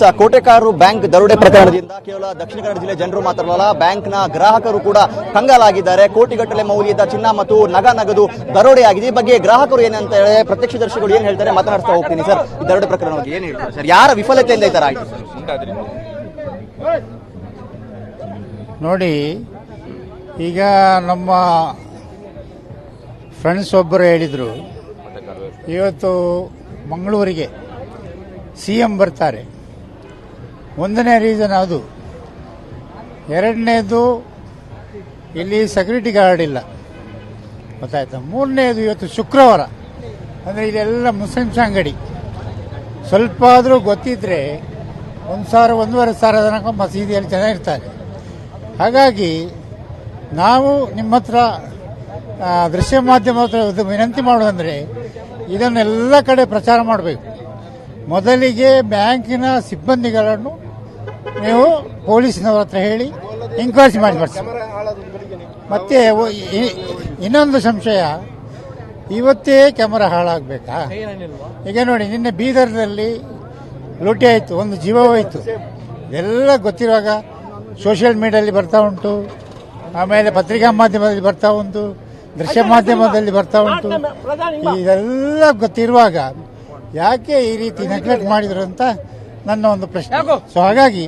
S Kotekar bank ದರೋಡೆ ಪ್ರಕರಣದಿಂದ ಕೇವಲ ದಕ್ಷಿಣ ಕನ್ನಡ ಜಿಲ್ಲೆ ಜನರು ಮಾತ್ರವಲ್ಲ, ಬ್ಯಾಂಕ್ನ ಗ್ರಾಹಕರು ಕೂಡ ಕಂಗಾಲಾಗಿದ್ದಾರೆ. ಕೋಟಿಗಟ್ಟಲೆ ಮೌಲ್ಯದ ಚಿನ್ನ ಮತ್ತು ನಗ ನಗದು ದರೋಡೆ ಆಗಿದೆ ಈ ಬಗ್ಗೆ ಗ್ರಾಹಕರು ಏನಂತ ಹೇಳಿ, ಪ್ರತ್ಯಕ್ಷದರ್ಶಿಗಳು ಏನ್ ಹೇಳ್ತಾರೆ ಮಾತನಾಡ್ತಾ ಹೋಗ್ತೀನಿ ಸರ್. ಈ ದರೋಡೆ ಪ್ರಕರಣ ಬಗ್ಗೆ ಏನ್ ಹೇಳ್ತಾರೆ ಸರ್? ಯಾರ ವಿಫಲತೆಯಿಂದ ಈ ತರ ಆಯ್ತು ನೋಡಿ, ಈಗ ನಮ್ಮ ಫ್ರೆಂಡ್ಸ್ ಒಬ್ಬರು ಹೇಳಿದರು, ಇವತ್ತು ಮಂಗಳೂರಿಗೆ ಸಿ ಎಂ ಬರ್ತಾರೆ. ಒಂದನೇ ರೀಸನ್ ಅದು. ಎರಡನೇದು ಇಲ್ಲಿ ಸೆಕ್ಯೂರಿಟಿ ಗಾರ್ಡ್ ಇಲ್ಲ. ಗೊತ್ತಾಯ್ತಾ? ಮೂರನೇದು ಇವತ್ತು ಶುಕ್ರವಾರ. ಅಂದರೆ ಇಲ್ಲೆಲ್ಲ ಮುಸ್ಲಿಮ್ಸ್ ಅಂಗಡಿ ಸ್ವಲ್ಪ ಆದರೂ ಗೊತ್ತಿದ್ರೆ ಒಂದು ಸಾವಿರ, ಒಂದೂವರೆ ಸಾವಿರ ತನಕ ಮಸೀದಿಯಲ್ಲಿ ಜನ ಇರ್ತಾರೆ. ಹಾಗಾಗಿ ನಾವು ನಿಮ್ಮ ಹತ್ರ ದೃಶ್ಯ ಮಾಧ್ಯಮ ಹತ್ರ ವಿನಂತಿ ಮಾಡೋದಂದರೆ ಇದನ್ನೆಲ್ಲ ಕಡೆ ಪ್ರಚಾರ ಮಾಡಬೇಕು. ಮೊದಲಿಗೆ ಬ್ಯಾಂಕಿನ ಸಿಬ್ಬಂದಿಗಳನ್ನು ನೀವು ಪೊಲೀಸ್ನವ್ರ ಹತ್ರ ಹೇಳಿ ಎಂಕ್ವೈರಿ ಮಾಡಿ ಮತ್ತೆ ಇನ್ನೊಂದು ಸಂಶಯ ಇವತ್ತೇ ಕ್ಯಾಮರಾ ಹಾಳಾಗಬೇಕಾ? ಈಗ ನೋಡಿ ನಿನ್ನೆ ಬೀದರ್ನಲ್ಲಿ ಲೂಟಿ ಆಯಿತು ಒಂದು ಜೀವ ಹೋಯಿತು. ಎಲ್ಲ ಗೊತ್ತಿರುವಾಗ ಸೋಷಿಯಲ್ ಮೀಡಿಯಲ್ಲಿ ಬರ್ತಾ ಉಂಟು ಆಮೇಲೆ ಪತ್ರಿಕಾ ಮಾಧ್ಯಮದಲ್ಲಿ ಬರ್ತಾ ಉಂಟು ದೃಶ್ಯ ಮಾಧ್ಯಮದಲ್ಲಿ ಬರ್ತಾ ಉಂಟು. ಇದೆಲ್ಲ ಗೊತ್ತಿರುವಾಗ ಯಾಕೆ ಈ ರೀತಿ ನೆಗ್ಲೆಕ್ಟ್ ಮಾಡಿದ್ರು ಅಂತ ನನ್ನ ಒಂದು ಪ್ರಶ್ನೆ. ಸೊ ಹಾಗಾಗಿ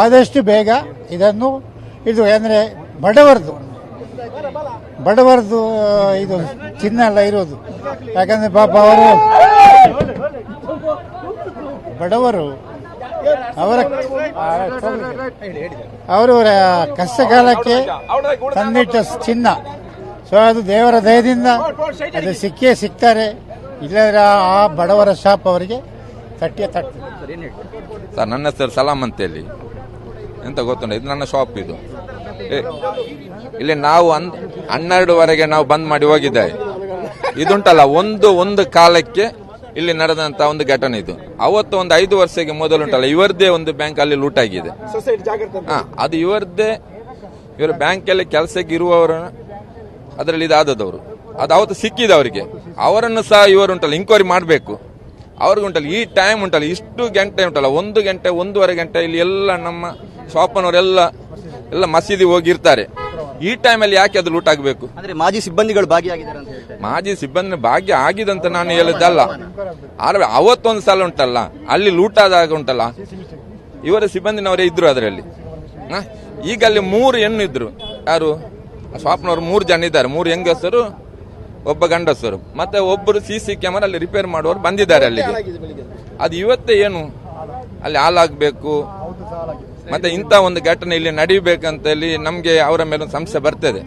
ಆದಷ್ಟು ಬೇಗ ಇದನ್ನು ಇದು ಅಂದರೆ ಬಡವರದು. ಬಡವರದು ಇದು ಚಿನ್ನ ಎಲ್ಲ ಇರೋದು. ಯಾಕಂದ್ರೆ ಪಾಪ ಅವರು ಬಡವರು ಅವರ ಅವರವರ ಕಷ್ಟ ಕಾಲಕ್ಕೆ ತಂದಿಟ್ಟ ಚಿನ್ನ. ಸೊ ಅದು ದೇವರ ದಯದಿಂದ ಅದು ಸಿಕ್ಕೇ ಸಿಗ್ತಾರೆ ಇಲ್ಲದ್ರೆ ಆ ಬಡವರ ಶಾಪ್ ಅವರಿಗೆ ತಟ್ಟಿಯ ತಟ್ಟೆ ಸರ್ ನನ್ನ ಹೆಸರು ಸಲಾಮ್ ಅಂತೇಳಿ. ಎಂತ ಗೊತ್ತುಂಟ? ಇದು ನನ್ನ ಶಾಪ್ ಇದು. ಏ- ಇಲ್ಲಿ ನಾವು ಅನ್ ಹನ್ನೆರಡುವರೆಗೆ ನಾವು ಬಂದ್ ಮಾಡಿ ಹೋಗಿದ್ದೇವೆ ಇದುಂಟಲ್ಲ ಒಂದು ಒಂದು ಕಾಲಕ್ಕೆ ಇಲ್ಲಿ ನಡೆದಂತ ಒಂದು ಘಟನೆ ಇದು. ಅವತ್ತು ಒಂದು ಐದು ವರ್ಷಕ್ಕೆ ಮೊದಲು ಉಂಟಲ್ಲ ಇವರದೇ ಒಂದು ಬ್ಯಾಂಕ್ ಅಲ್ಲಿ ಲೂಟ್ ಆಗಿದೆ. ಹಾ ಅದು ಇವರದ್ದೇ ಇವರು ಬ್ಯಾಂಕಲ್ಲಿ ಕೆಲಸಕ್ಕೆ ಇರುವವರು ಅದರಲ್ಲಿ ಇದಾದದವರು ಅದು ಅವತ್ತು ಸಿಕ್ಕಿದೆ ಅವರಿಗೆ. ಅವರನ್ನು ಸಹ ಇವರುಂಟಲ್ಲ ಇಂಕ್ವೈರಿ ಮಾಡಬೇಕು. ಅವ್ರಿಗೆ ಉಂಟಲ್ಲ ಈ ಟೈಮ್ ಉಂಟಲ್ಲ ಇಷ್ಟು ಗಂಟೆ ಉಂಟಲ್ಲ ಒಂದು ಗಂಟೆ ಒಂದೂವರೆ ಗಂಟೆ ಇಲ್ಲಿ ಎಲ್ಲ ನಮ್ಮ ಶಾಪನವರೆಲ್ಲ ಎಲ್ಲ ಮಸೀದಿ ಹೋಗಿರ್ತಾರೆ ಈ ಟೈಮಲ್ಲಿ ಯಾಕೆ ಅದು ಲೂಟ್ ಆಗಬೇಕು? ಅಂದ್ರೆ ಮಾಜಿ ಸಿಬ್ಬಂದಿಗಳು ಭಾಗಿಯಾಗಿದ್ದಾರೆ ಅಂತ ಹೇಳ್ತಾರೆ. ಮಾಜಿ ಸಿಬ್ಬಂದಿ ಭಾಗ್ಯ ಆಗಿದಂತ ನಾನು ಹೇಳಿದ್ದಲ್ಲ. ಆದ್ರೆ ಅವತ್ತೊಂದು ಸಲ ಉಂಟಲ್ಲ ಅಲ್ಲಿ ಲೂಟ್ ಆದಾಗ ಉಂಟಲ್ಲ. ಇವರ ಸಿಬ್ಬಂದಿನವರೇ ಇದ್ರು ಅದರಲ್ಲಿ. ಹ? ಈಗ ಅಲ್ಲಿ ಮೂರು ಹೆಣ್ಣು ಇದ್ರು. ಯಾರು? ಶಾಪ್ನವರು ಮೂರು ಜನ ಇದ್ದಾರೆ. ಮೂರು ಹೆಂಗಸರು ಒಬ್ಬ ಗಂಡಸರು ಮತ್ತೆ ಒಬ್ಬರು ಸಿ ಸಿ ಕ್ಯಾಮರಾ ಅಲ್ಲಿ ರಿಪೇರ್ ಮಾಡುವವರು ಬಂದಿದ್ದಾರೆ ಅಲ್ಲಿಗೆ. ಅದು ಇವತ್ತೇ ಏನು? ಅಲ್ಲಿ ಹಾಲಾಗಬೇಕು ಮತ್ತೆ ಇಂಥ ಒಂದು ಘಟನೆ ಇಲ್ಲಿ ನಡೀಬೇಕಂತ ಹೇಳಿ ನಮಗೆ ಅವರ ಮೇಲೆ ಒಂದು ಸಂಶಯ ಬರ್ತದೆ.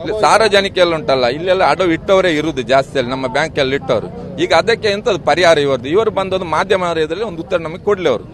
ಇಲ್ಲಿ ಸಾರ್ವಜನಿಕ ಎಲ್ಲ ಉಂಟಲ್ಲ ಇಲ್ಲೆಲ್ಲ ಅಡವು ಇಟ್ಟವರೇ ಇರುವುದು ಜಾಸ್ತಿ ಅಲ್ಲಿ ನಮ್ಮ ಬ್ಯಾಂಕಲ್ಲಿ ಇಟ್ಟವರು. ಈಗ ಅದಕ್ಕೆ ಎಂತದ್ದು ಪರಿಹಾರ ಇವರದ್ದು? ಇವರು ಬಂದೊಂದು ಮಾಧ್ಯಮ ಒಂದು ಉತ್ತರ ನಮಗೆ ಕೊಡ್ಲಿ ಅವರು.